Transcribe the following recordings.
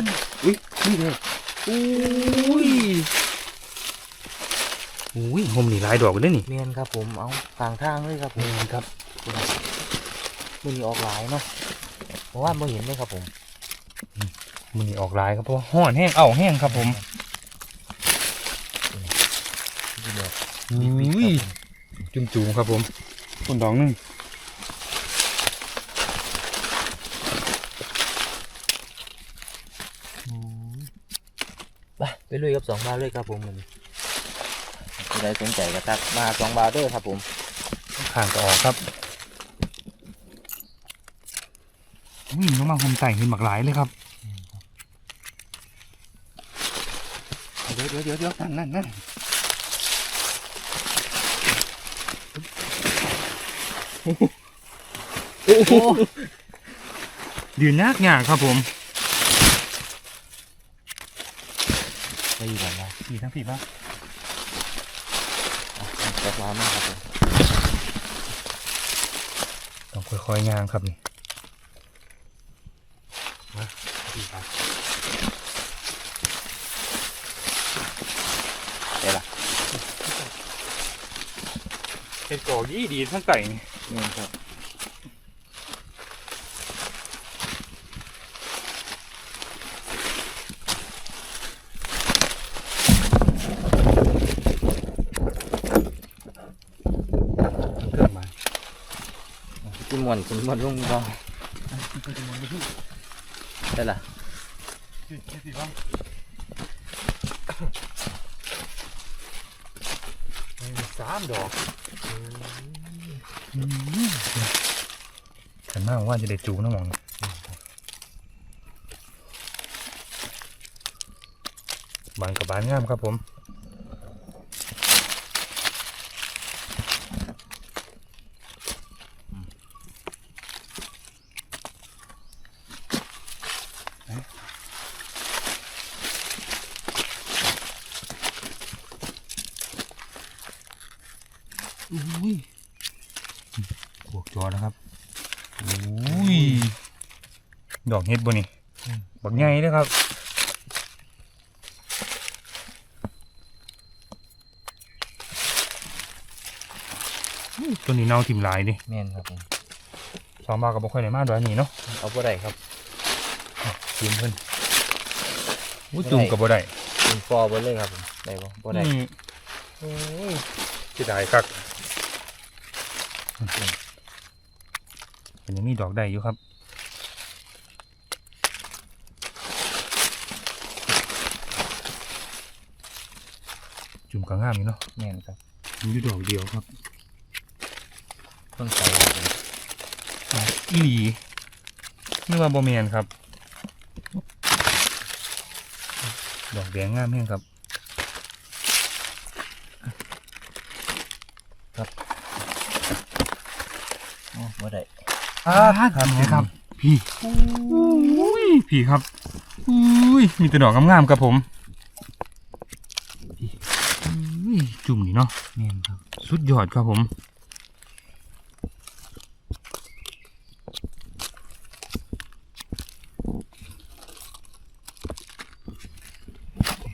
ดอุ้ยนี่เลยอุ้ยอุ้ยผมนี่หลายดอกเลยนี่เมียนครับผมเอากลางทางเลยครับผมนี่ครับมันมีออกหลายเนาะเพราะว่าไม่เห็นเลยครับผมมันนี่ออกหลายครับเพราะว่าห้อนแห้งเอ้าแห้งครับผมนี่เดียวอุ้ยจุ่มจุ่มๆครับผมคนดอกหนึง ไปไปเลยครับสองบาทเลยครับผมมันใครสนใจก็ทักมาสองบาทเด้อครับผมข้างก็ออกครับอุ้ยน้องมาผมใส่เห็นหมากหลายเลยครับเดี๋ยวเดี๋ยวเดี๋ยวเดี๋ยวนั่นนั่นนั่นโอ้โหยืนยากยากครับผม ไปอีกแล้วนะผีทั้งผีบ้าจักร้านมากครับผมต้องค่อยๆย่างครับนี่มาดีครับได้ละเป็นกอกยี่ดีทั้งไก่นี่เมียนครับ เกิดมา กินม วนกินมวนลุงบ้างได้ละสามดอกฉันมากว่าจะได้จูนะหมองบานกับบานงามครับผม อุ้ยบวกจอนะครับอุ้ยดอกเห็ดบ่นี่บักใหญ่เด้อครับอุ้ยตัวนี้เน่าทิ่มหลายดิเมียนครับผมสองบาทกับบ่ค่อยได้มาดอยนี่เนาะเอาบ่ได้ครับจุ่มเพิ่นอุ้ยจุ่มกับบ่ได้กินฟอบ่เลยครับผมได้บ่บ่ได้อืมโอ้ยสิได้คัก เป็นยังมีดอกได้อยู่ครับจุ่มกระง่ามอยู่เนาะเมียนครับมีอยู่ดอกเดียวครับเพิ่งใส่ครับผมอีหลีนึกว่าโบเมียนครับ ดอกแดงงามแห้งครับ โอ้บ่ได้ อ่า ครับครับ พี่อุ้ยพี่ครับอุ้ยมีแต่ดอกงามๆครับผมอุ้ยจุ่มนี่เนาะเมียนครับ สุดยอดครับผม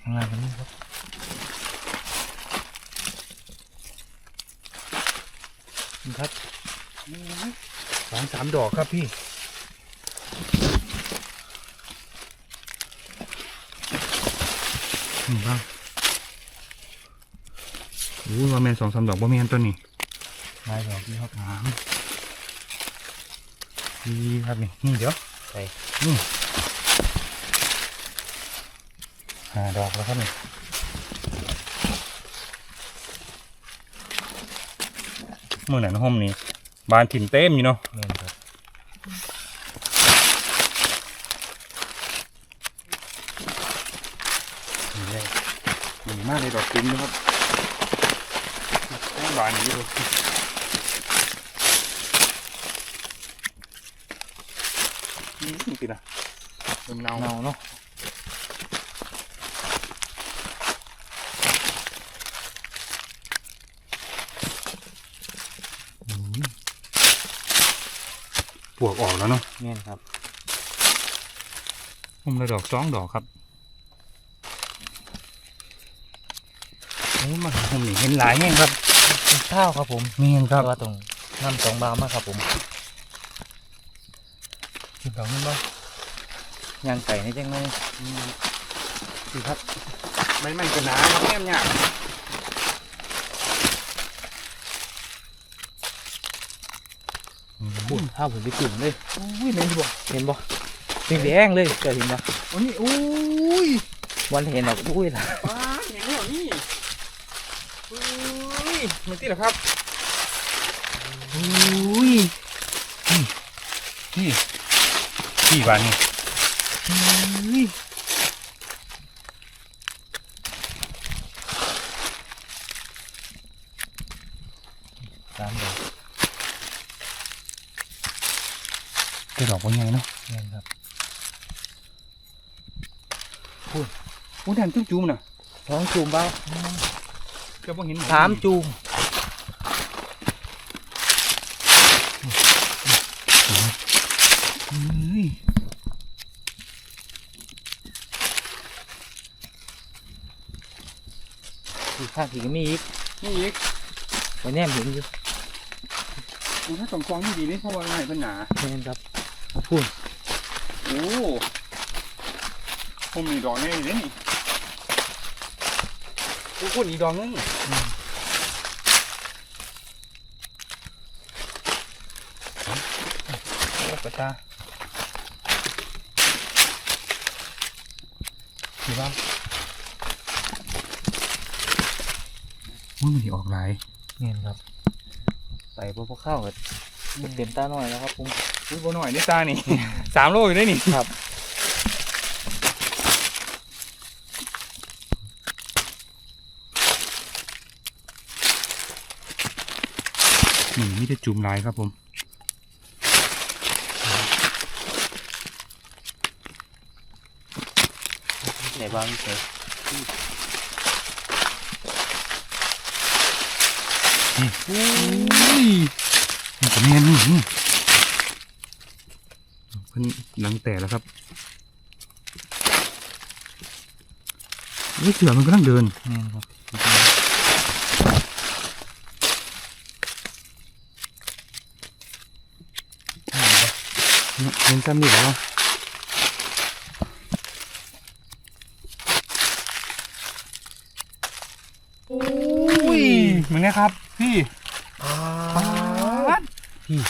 ข้างล่างกันนี่ครับครับ สองสามดอกครับพี่ นี่บ้างโอ้ยว่าแมนสองสามดอกบ่แมนตัวนี้ลายดอกนี่ครับสามดีครับนี่นี่เดี๋ยวใส่นี่ห้าดอกแล้วครับนี่เมื่อไหร่นะห้องนี้ บานถิ่นเต็มอยู่เนาะเมียนครับนี่เลยดีมากเลยดอกติ้มนะครับแม่งบานอย่างนี้เลยนี่สินะเริ่มเน่าเนาเนาะ ปวกออกแล้วเนาะเมียนครับผมละดอกสองดอกครับโอ้มาผมนี่เห็นหลายแห่งครับเป็นข้าวครับผมเมียนครับแต่ว่าตรงน้ำสองบาวมากครับผมสิบดอกนี่บ่ย่างไก่นี่จังเลยสิครับไม่ไม่กันหนาครับแง่มเนี่ย พูดข้าวผมไปจุ่มเลยอุ้ยเมนบ่เห็นบ่แดงๆเลยเจอเห็นบ่โอ้นี่อุ้ยวันเห็นหรอกอุ้ยล่ะป้าเห็นแล้วนี่อุ้ยมันที่เหรอครับอุ้ยนี่นี่นี่บานนี่อุ้ย สามดอก กระดอก ว่าไงเนาะแม่นครับโอ้แดนจุ้มจุ้มน่ะท้องจุ่มเบ้าเกือบว่าเห็นสามจุ่มอุ้ยอีกข้างที่ก็มีอีกนี่อีกวันนี้เห็นอยู่ดูถ้าสองฟองนี่ดีนี่เพราะว่าไงเป็นหนา แม่นครับ พูดโอ้ผมมีดอกแน่เลยนี่กูพูดอีกดอกนึงโอ้กระตาดีบ้างมันมันออกหลายแม่นครับไปพวกข้าวก็ เต็มตาหน่อยแล้วครับผมอุ้ยบ่หน่อยนี่ตานี่ สามโลอยู่ได้นี่ครับนี่มีแต่จุ่มลายครับผมไหนบ้างเจออุ้ยมั นก็เมียนนี่นี่เพิ่นหลังแต่แล้วครับนี่เสือมันกำลังเดินแม่นครับเนี่ยเดินซ้ำดีแล้วอุ้ยเหมือนนะครับ พี่ป๊าด พี่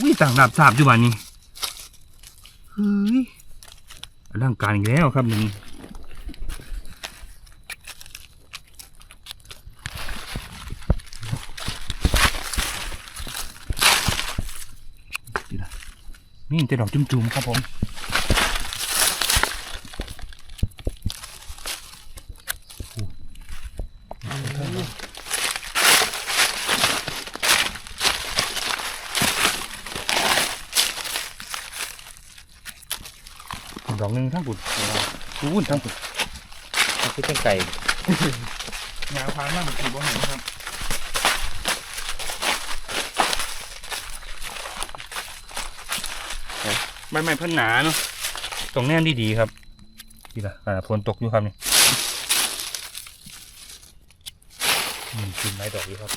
อุ้ยต่างดาบสาบอยู่บ้านนี้เฮ้ยร่างการอีกแล้วครับนี่นี่จะดอกจุ่มๆครับผม ดอกหนึ่งทั้งบุญบุญทั้งบุญมันคือเป็นไก่งานพานมากคือบ่เห็นครับไม่ไม่เพิ่นหนาเนาะตรงแน่นดีๆครับดีละขนาดฝนตกอยู่ครับนี่อืมกินไม้ดอกอยู่ครับ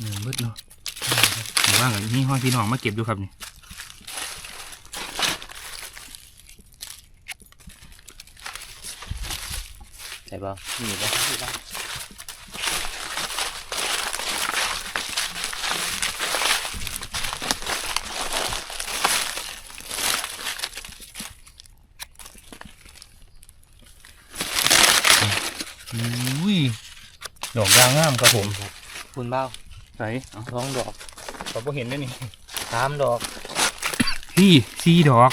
หนึ่งมืดเนาะ หรือว่ากับนี่ห้อยพี่น้องมาเก็บอยู่ครับนี่ไหนบ้างมีบ้างมีบ้างอุ้ยดอกยางงามครับผม คุณเบ้าใส่เอาท้องดอก เราบ่เห็นได้นี่สามดอกพี่สี่ดอก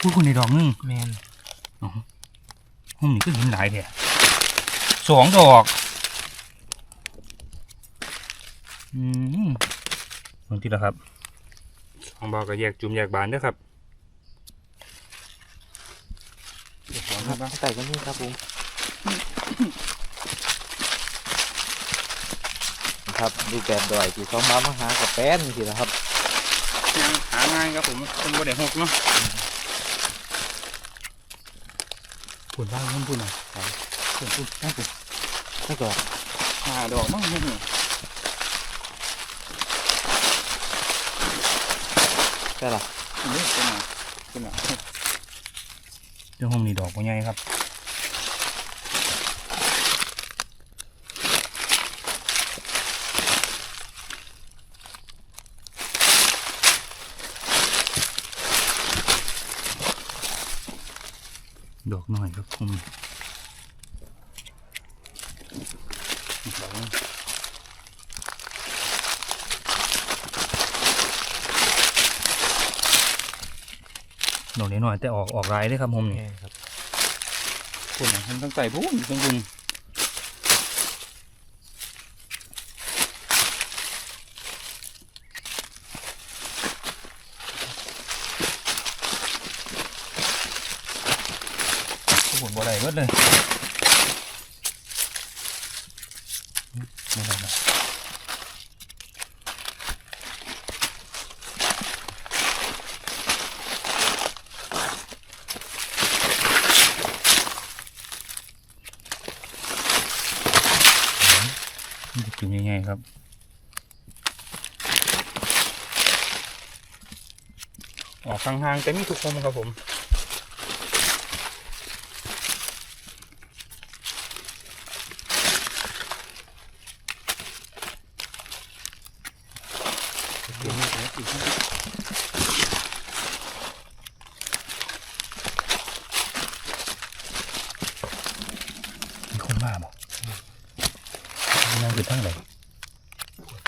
พูดคนในดอกหนึงแมนห้องนี้ก็เห็นหลายแท้สองดอกอืมบางทีละครับสองบาก็แยกจุ่มแยกบานเด้วยครับ ครับไก่ก็นี่ครับผมครับดูแบบดอยที่สองบาวมาหากับแป้นสินะครับยังหาง่ายครับผมเป็นบ่ได้หกเนาะปุ่นบ้างมันปุ่นอะปุ่นปุ่นน่าปุ่นแล้วก็หาดอกมั้งนี่ใช่หรอนี่เป็นไงเป็นไง เจ้าห้องนี้ดอกบ่ใหญ่ครับดอกหน่อยครับคุณอีกดอก หนึ่งดอกนี้หน่อยแต่ออกออกลายเลยครับผมนี่ครับคุณท่านต้องใส่พุ่นต้องคุณผลบ่ได้เบิดเลยไม่ได้นะมันจะกินยังไง ครับ ออกห่างๆแต่มีทุกคมครับผม เดี๋ยวมีอะไรอีกไหมมีคนมาบ่ยังคือทั้งไหน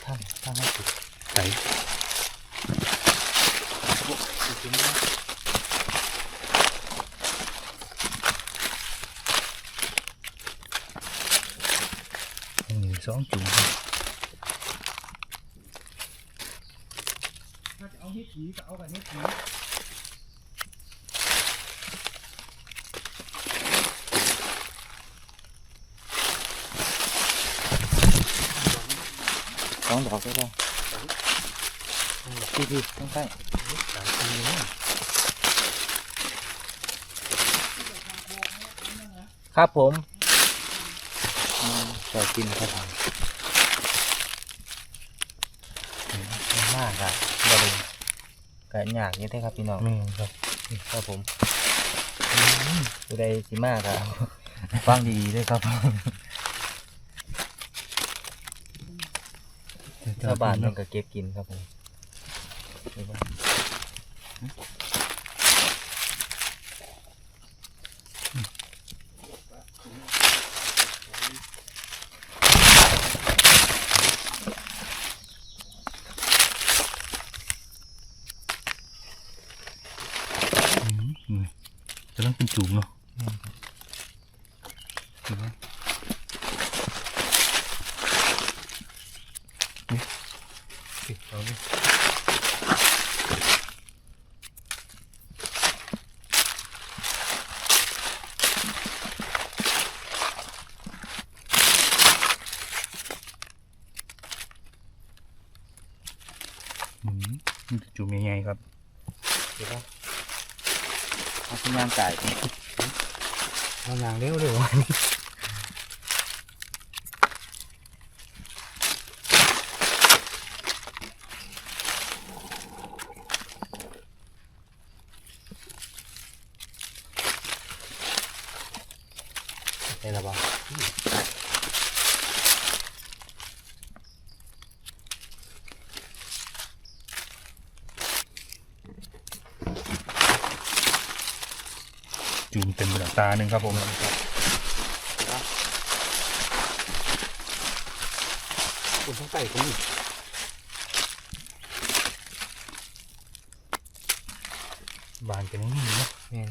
ท่านท่านไม่ติด ไหนหนึ่งสองจุ่มครับ ถ้าจะเอาเฮ็ดผีก็เอากับเฮ็ดผี สองดอกได้ ป่ะพี่พี่ต้องใกล้ครับผม อืมชอบกินครับผมอืมมากครับบริกะยากนี่ได้ครับพี่น้องแม่นครับครับผมดูได้สิมากครับฟังดีๆด้วยครับชาวบ้านมันก็เก็บกินครับผมนี่บ่อืม จุ่มเนาะจุ่มยังไงครับเดี๋ยวนะ ย่างไก่เอาอย่างเร็วเร็ว จุ่มเต็มกระตาหนึ่งครับผมคุณต้องใส่คนนี้บานกันนี่